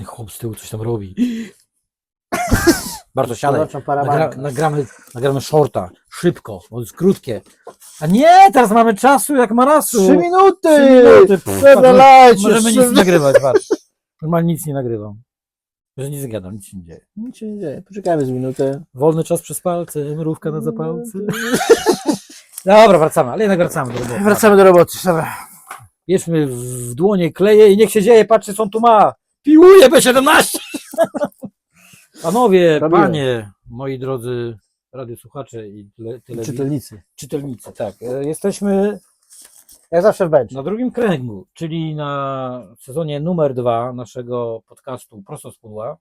Ten chłop z tyłu coś tam robi. Bardzo siadaj. Zobaczą Nagra, nagramy, nagramy shorta. Szybko, bo jest krótkie. A nie, teraz mamy czasu jak marasu. Trzy minuty! Trzy minuty. Pff, Dobra. Możemy nic nie nagrywać, patrz. Normalnie nic nie nagrywam. Że nic nie gadam, nic się nie dzieje. Nic się nie dzieje. Poczekajmy z minutę. Wolny czas przez palce, mrówka na zapalce. Dobra, wracamy, ale jednak wracamy do roboty. Wracamy do roboty. Dobra. Bierzmy w dłonie, kleje i niech się dzieje, patrzcie co on tu ma. Piłuje B17! Panowie, panie, moi drodzy radiosłuchacze i tyle, tyle Czytelnicy. czytelnicy, tak. e, Jesteśmy Jak zawsze w bench. na drugim kręgu, czyli na sezonie numer dwa naszego podcastu Prosto z Pudła.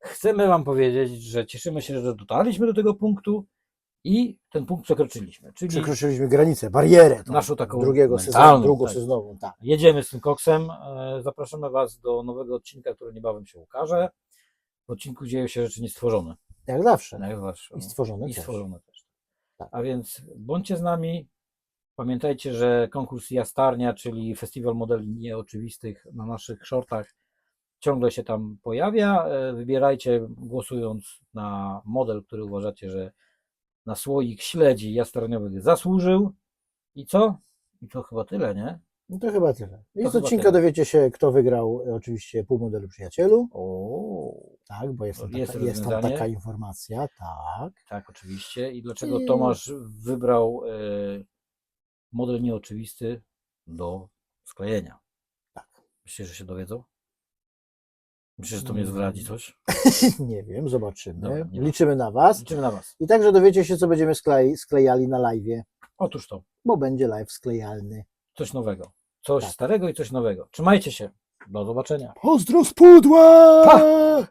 Chcemy Wam powiedzieć, że cieszymy się, że dotarliśmy do tego punktu i ten punkt przekroczyliśmy. Czyli Przekroczyliśmy granicę, barierę. tą Naszą taką drugiego sezonu, drugą tak. sezonową, tak. jedziemy z tym koksem. E, Zapraszamy Was do nowego odcinka, który niebawem się ukaże. W odcinku dzieją się rzeczy niestworzone. Jak zawsze. Jak zawsze. I stworzone I też. stworzone też. Tak. A więc bądźcie z nami. Pamiętajcie, że konkurs Jastarnia, czyli festiwal modeli nieoczywistych na naszych shortach ciągle się tam pojawia. E, Wybierajcie głosując na model, który uważacie, że na słoik śledzi jastarniowych zasłużył. I co? I to chyba tyle, nie? No to chyba tyle. I z chyba odcinka tyle. dowiecie się, kto wygrał e, oczywiście pół modelu przyjacielu. O, Tak, bo jest, tam Jest taka, jest tam rozwiązanie. taka informacja. Tak. tak, oczywiście. I dlaczego Tomasz wybrał e, model nieoczywisty do sklejenia? Tak. Myślisz, że się dowiedzą? Myślisz, że to mnie zdradzi coś? nie wiem, zobaczymy. Dobra, nie ma. Liczymy na Was. Liczymy na Was. I także dowiecie się, co będziemy sklej, sklejali na live, Otóż to, bo będzie live sklejalny. coś nowego. Coś Tak. starego i coś nowego. Trzymajcie się. Do zobaczenia. Pozdro z pudła! Pa!